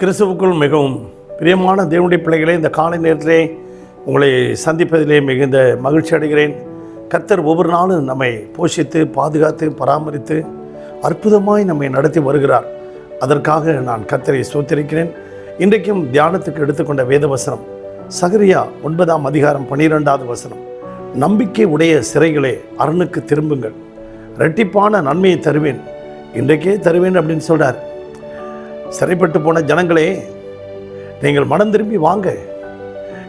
கிறிஸ்துவுக்குள் மிகவும் பிரியமான தேவனுடைய பிள்ளைகளை இந்த காலை நேரத்திலே உங்களை சந்திப்பதிலே மிகுந்த மகிழ்ச்சி அடைகிறேன். கர்த்தர் ஒவ்வொரு நாளும் நம்மை போஷித்து பாதுகாத்து பராமரித்து அற்புதமாய் நம்மை நடத்தி வருகிறார். அதற்காக நான் கத்தரை சோத்திருக்கிறேன் இன்றைக்கும் தியானத்துக்கு எடுத்துக்கொண்ட வேதவசனம் சகரியா ஒன்பதாம் அதிகாரம் பனிரெண்டாவது வசனம். நம்பிக்கை உடைய சிறைகளே அரணுக்கு திரும்புங்கள். ரெட்டிப்பான நன்மையை தருவேன். இன்றைக்கே தருவேன் அப்படின்னு சொல்கிறார் சிறைப்பட்டு போன ஜனங்களே நீங்கள் மனம் திரும்பி வாங்க.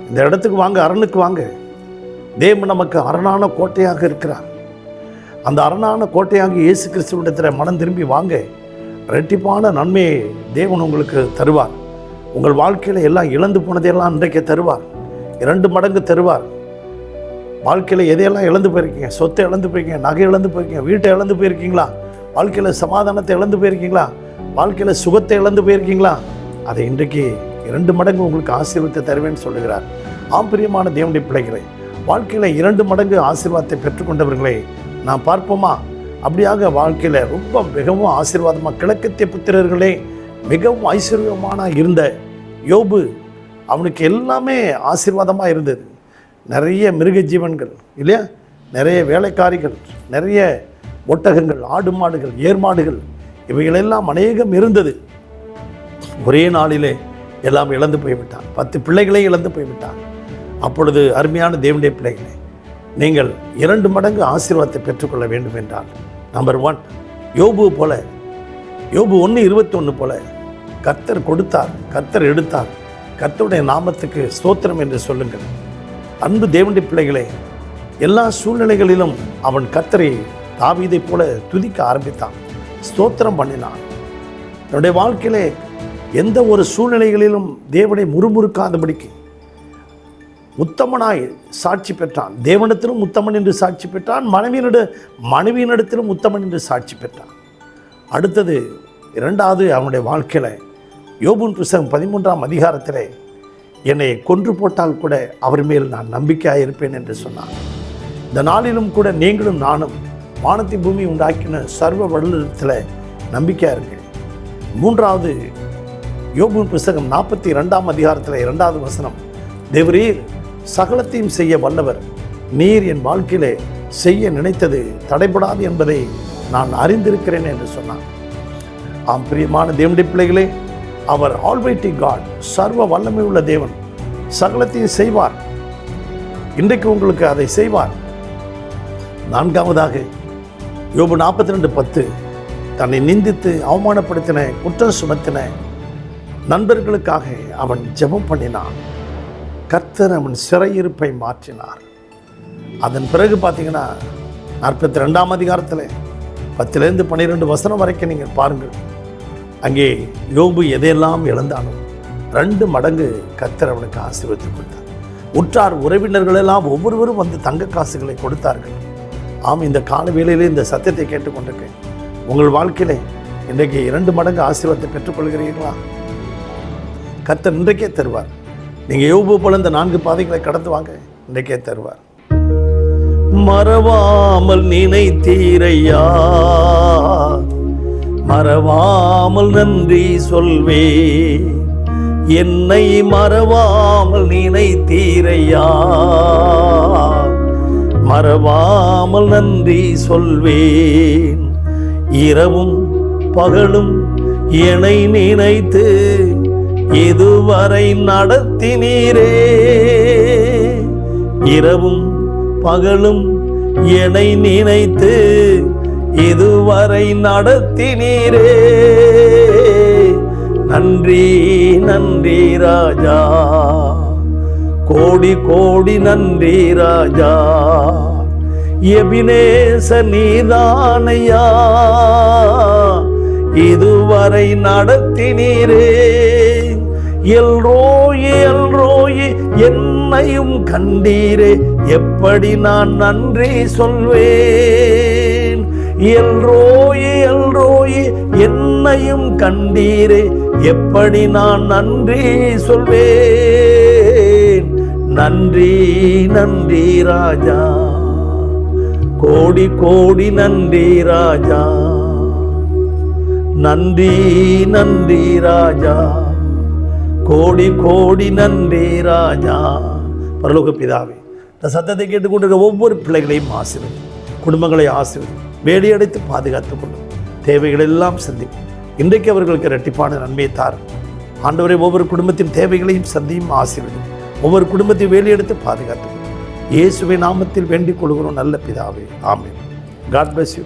இந்த இடத்துக்கு வாங்க அரணுக்கு வாங்க. தேவன் நமக்கு அரணான கோட்டையாக இருக்கிறார். அந்த அரணான கோட்டையாக இயேசு கிறிஸ்துவிடத்தில் மனம் திரும்பி வாங்க. ரெட்டிப்பான நன்மையை தேவன் உங்களுக்கு தருவார். உங்கள் வாழ்க்கையில் எல்லாம் இழந்து போனதையெல்லாம் இன்றைக்கு தருவார். இரண்டு மடங்கு தருவார். வாழ்க்கையில் எதையெல்லாம் இழந்து போயிருக்கீங்க? சொத்தை இழந்து போயிருக்கீங்க நகை இழந்து போயிருக்கீங்க வீட்டை இழந்து போயிருக்கீங்களா? வாழ்க்கையில் சமாதானத்தை இழந்து போயிருக்கீங்களா? வாழ்க்கையில் சுகத்தை இழந்து போயிருக்கீங்களா? அதை இன்றைக்கு இரண்டு மடங்கு உங்களுக்கு ஆசீர்வாதத்தை தருவேன்னு சொல்லுகிறார். ஆம் பிரியமான தேவனுடைய பிள்ளைகளை வாழ்க்கையில் இரண்டு மடங்கு ஆசீர்வாதத்தை பெற்றுக்கொண்டவர்களை நான் பார்ப்போமா? அப்படியாக வாழ்க்கையில் ரொம்ப மிகவும் ஆசீர்வாதமாக கிழக்கத்திய புத்திரர்களே மிகவும் ஐஸ்வர்யமான இருந்த யோபு அவனுக்கு எல்லாமே ஆசீர்வாதமாக இருந்தது. நிறைய மிருக ஜீவன்கள் இல்லையா? நிறைய வேலைக்காரிகள் நிறைய ஒட்டகங்கள் ஆடு மாடுகள் ஏர் மாடுகள் இவைகளெல்லாம் அநேகம் இருந்தது. ஒரே நாளிலே எல்லாம் இழந்து போய்விட்டான். பத்து பிள்ளைகளை இழந்து போய்விட்டான். அப்பொழுது அருமையான தேவனுடைய பிள்ளைகளே நீங்கள் இரண்டு மடங்கு ஆசீர்வாதத்தை பெற்றுக்கொள்ள வேண்டும் என்றால் நம்பர் ஒன் யோபு போல யோபு ஒன்று இருபத்தொன்று போல கர்த்தர் கொடுத்தார் கர்த்தர் எடுத்தார். கர்த்தருடைய நாமத்துக்கு ஸ்தோத்திரம் என்று சொல்லுங்கள். அன்பு தேவனுடைய பிள்ளைகளே எல்லா சூழ்நிலைகளிலும் அவன் கர்த்தரை தாவீதை போல துதிக்க ஆரம்பித்தான். ஸ்தோத்திரம் பண்ணினான் என்னுடைய வாழ்க்கையிலே எந்த ஒரு சூழ்நிலைகளிலும் தேவனை முறுமுறுக்காதபடிக்கு உத்தமனாய் சாட்சி பெற்றான். தேவனிடத்திலும் உத்தமன் என்று சாட்சி பெற்றான். மனைவியினிட மனைவியினிடத்திலும் உத்தமன் என்று சாட்சி பெற்றான். அடுத்தது இரண்டாவது அவனுடைய வாழ்க்கையில் யோபுன் புஸ்தகம் பதிமூன்றாம் அதிகாரத்திலே என்னை கொன்று போட்டால் கூட அவர் மேல் நான் நம்பிக்கையாக இருப்பேன் என்று சொன்னான் இந்த நாளிலும் கூட நீங்களும் நானும் வானத்தை பூமி உண்டாக்கின சர்வ வல்லத்தில் நம்பிக்கையாக இருக்குது மூன்றாவது யோபு புஸ்தகம் நாற்பத்தி ரெண்டாம் அதிகாரத்தில் இரண்டாவது வசனம். தேவரீர் சகலத்தையும் செய்ய வல்லவர். நீர் என் வாழ்க்கையிலே செய்ய நினைத்தது தடைபடாது என்பதை நான் அறிந்திருக்கிறேன் என்று சொன்னான் ஆம் பிரியமான தேவனுடைய பிள்ளைகளே அவர் ஆல்வைட்டி காட் சர்வ வல்லமை உள்ள தேவன். சகலத்தையும் செய்வார். இன்றைக்கு உங்களுக்கு அதை செய்வார். நான்காவதாக யோபு நாற்பத்தி ரெண்டு பத்து. தன்னை நிந்தித்து அவமானப்படுத்தின குற்றம் சுமத்தின நண்பர்களுக்காக அவன் ஜெபம் பண்ணினான். கர்த்தர் அவன் சிறையிருப்பை மாற்றினார். அதன் பிறகு பார்த்தீங்கன்னா நாற்பத்தி ரெண்டாம் அதிகாரத்தில் பத்துலேருந்து பன்னிரெண்டு வசனம் வரைக்கும் நீங்கள் பாருங்கள். அங்கே யோபு எதையெல்லாம் இழந்தானோ ரெண்டு மடங்கு கர்த்தர் அவனுக்கு ஆசீர்வதித்து கொடுத்தார். உற்றார் உறவினர்கள் எல்லாம் ஒவ்வொருவரும் வந்து தங்க காசுகளை கொடுத்தார்கள். ஆம் இந்த கால வேளையிலே இந்த சத்தியத்தை கேட்டுக்கொண்டிருக்கேன் உங்கள் வாழ்க்கையிலே இன்றைக்கு இரண்டு மடங்கு ஆசீர்வாதத்தை பெற்றுக்கொள்கிறீர்களா? கர்த்தர் இன்றைக்கே தருவார். நீங்கள் யோபு போல இந்த நான்கு பாதைகளை கடந்து வாங்க இன்றைக்கே தருவார். மறவாமல் நினைத்தீரையா? மறவாமல் நன்றி சொல்வே. என்னை மறவாமல் நினைத்தீரையா? மறவாமல் நன்றி சொல்வேன். இரவும் பகலும் என்னை நினைத்து இதுவரை நடத்தினீரே. இரவும் பகலும் என்னை நினைத்து இதுவரை நடத்தினீரே. நன்றி நன்றி ராஜா. கோடி கோடி நன்றி ராஜா. எபினேச நீதானையா. இதுவரை நடத்தினீரே. எல்ரோயே எல்ரோயே என்னையும் கண்டீரே. எப்படி நான் நன்றி சொல்வேன்? எல்ரோயே எல்ரோயே என்னையும் கண்டீரே. எப்படி நான் நன்றி சொல்வேன்? நன்றி நன்றி ராஜா. கோடி கோடி நன்றி ராஜா. நன்றி நன்றி ராஜா. கோடி கோடி நன்றி ராஜா. பரலோக பிதாவே இந்த சத்தத்தை கேட்டுக்கொண்டிருக்க ஒவ்வொரு பிள்ளைகளையும் ஆசீர்வதி குடும்பங்களை ஆசீர்வதி வேலையடைத்து பாதுகாத்துக் கொள்ளும் தேவைகளெல்லாம் சந்திக்கும் இன்றைக்கு அவர்களுக்கு இரட்டிப்பான நன்மையை தாரும். ஆண்டவரை ஒவ்வொரு குடும்பத்தின் தேவைகளையும் சந்தியும் ஆசீர்வதி ஒவ்வொரு குடும்பத்தையும் வேலையெடுத்து பாதுகாத்து இயேசுவை நாமத்தில் வேண்டிக் கொள்கிறோம் நல்ல பிதாவே. ஆமே காட் பிளஸ் யூ